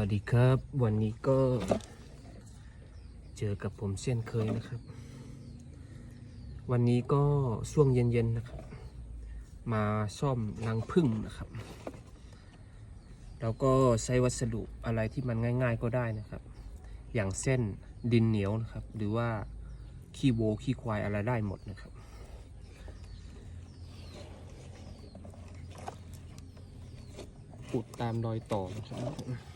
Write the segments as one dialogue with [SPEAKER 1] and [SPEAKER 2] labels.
[SPEAKER 1] วัสดีครับ วันนี้ก็เจอกับผมเช่นเคยนะครับ วันนี้ก็ช่วงเย็นๆนะครับ มาซ่อมรังผึ้งนะครับ แล้วก็ใช้วัสดุอะไรที่มันง่าย ๆก็ได้นะครับ อย่างเส้นดินเหนียวนะครับ หรือว่าขี้โวขี้ควายอะไรได้หมดนะครับขุดตามรอยต่อนะครับ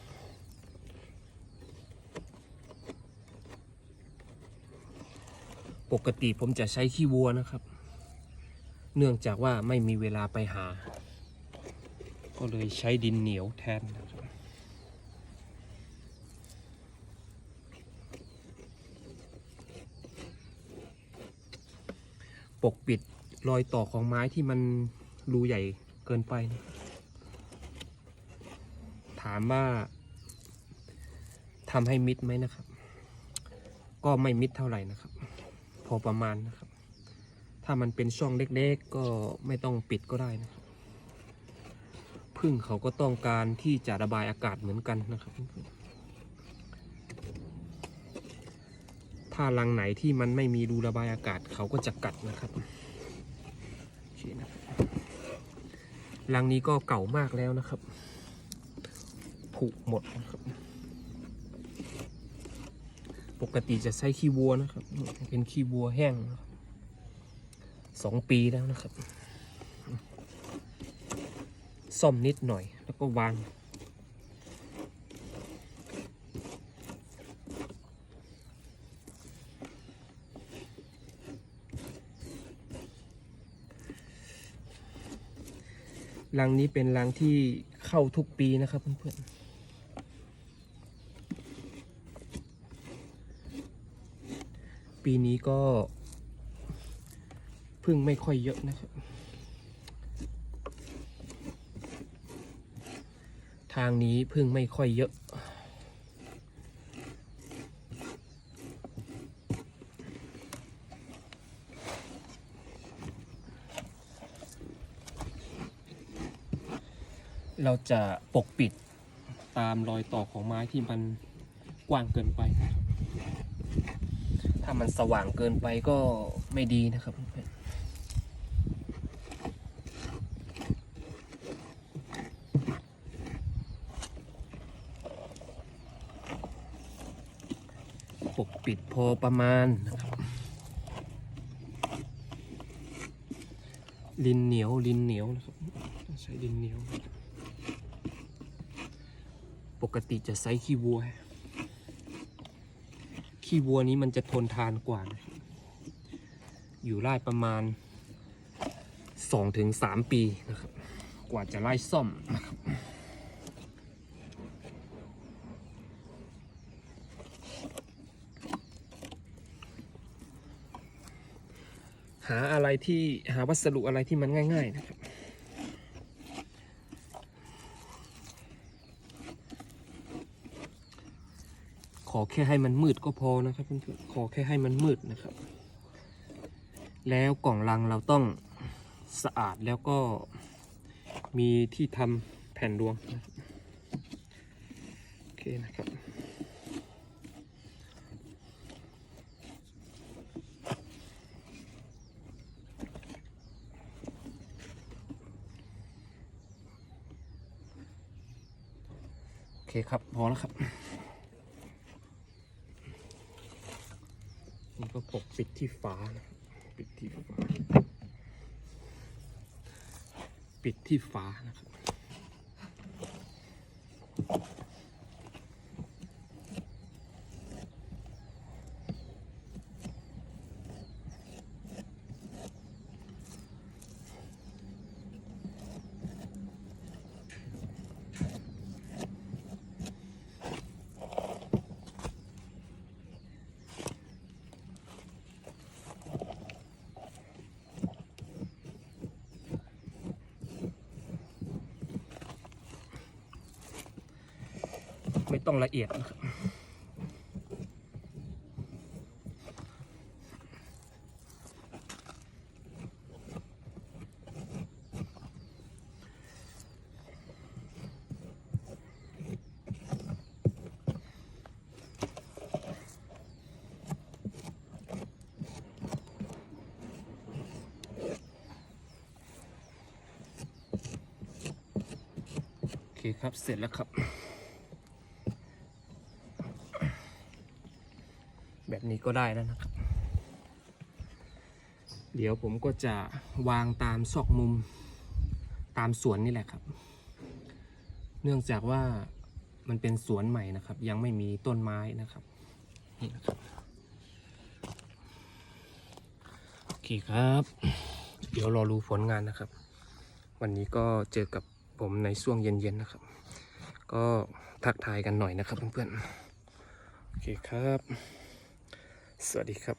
[SPEAKER 1] ปกติผมจะใช้ขี้วัวนะครับ เนื่องจากว่าไม่มีเวลาไปหา ก็เลยใช้ดินเหนียวแทนนะครับปกปิดรอยต่อของไม้ที่มันรูใหญ่เกินไปนะถามว่าทำให้มิดไหมนะครับ ก็ไม่มิดเท่าไหร่นะครับ พอประมาณนะครับ ถ้ามันเป็นช่องเล็กๆก็ไม่ต้องปิดก็ได้นะครับพึ่งเขาก็ต้องการที่จะระบายอากาศเหมือนกันนะครับ ถ้ารังไหนที่มันไม่มีรูระบายอากาศเขาก็จะกัดนะครับโอเคนะครับรังนี้ก็เก่ามากแล้วนะครับ ผุหมดนะครับ ปกติจะใช้ขี้วัวนะครับ เป็นขี้วัวแห้งสองปีแล้วนะครับ ซ่อมนิดหน่อยแล้วก็วาง รังนี้เป็นรังที่เข้าทุกปีนะครับเพื่อนๆ ปีนี้ก็พึ่งไม่ค่อยเยอะนะครับ ทางนี้พึ่งไม่ค่อยเยอะเราจะปกปิดตามรอยต่อของไม้ที่มันกว้างเกินไปนะครับ ถ้ามันสว่างเกินไปก็ไม่ดีนะครับเพื่อนๆปกปิดพอประมาณนะครับลินเหนียวลินเหนียวนะครับใช้ลินเหนียว ปกติจะใช้ขี้วัว ขี้วัวนี้มันจะทนทานกว่า อยู่ได้ประมาณ2-3ปีนะครับ กว่าจะไล่ซ่อมนะครับหาอะไรที่หาวัสดุอะไรที่มันง่าย ๆ นะครับ ขอแค่ให้มันมืดก็พอนะครับเพื่อนๆขอแค่ให้มันมืดนะครับ แล้วกล่องลังเราต้องสะอาดแล้วก็มีที่ทำแผ่นรวงนะครับโอเคนะครับโอเคครับ พอแล้วครับ นี่ก็ปกปิดที่ฝานะครับปิดที่ฝาปิดที่ฝานะครับ ไม่ต้องละเอียดนะครับคครับ เสร็จแล้วครับ แบบนี้ก็ได้แล้วนะครับ เดี๋ยวผมก็จะวางตามซอกมุมตามสวนนี่แหละครับ เนื่องจากว่ามันเป็นสวนใหม่นะครับ ยังไม่มีต้นไม้นะครับนี่นะครับโอเคครับ เดี๋ยวรอรู้ผลงานนะครับ วันนี้ก็เจอกับผมในช่วงเย็นๆนะครับ ก็ทักทายกันหน่อยนะครับเพื่อนๆโอเคครับ สวัสดีครับ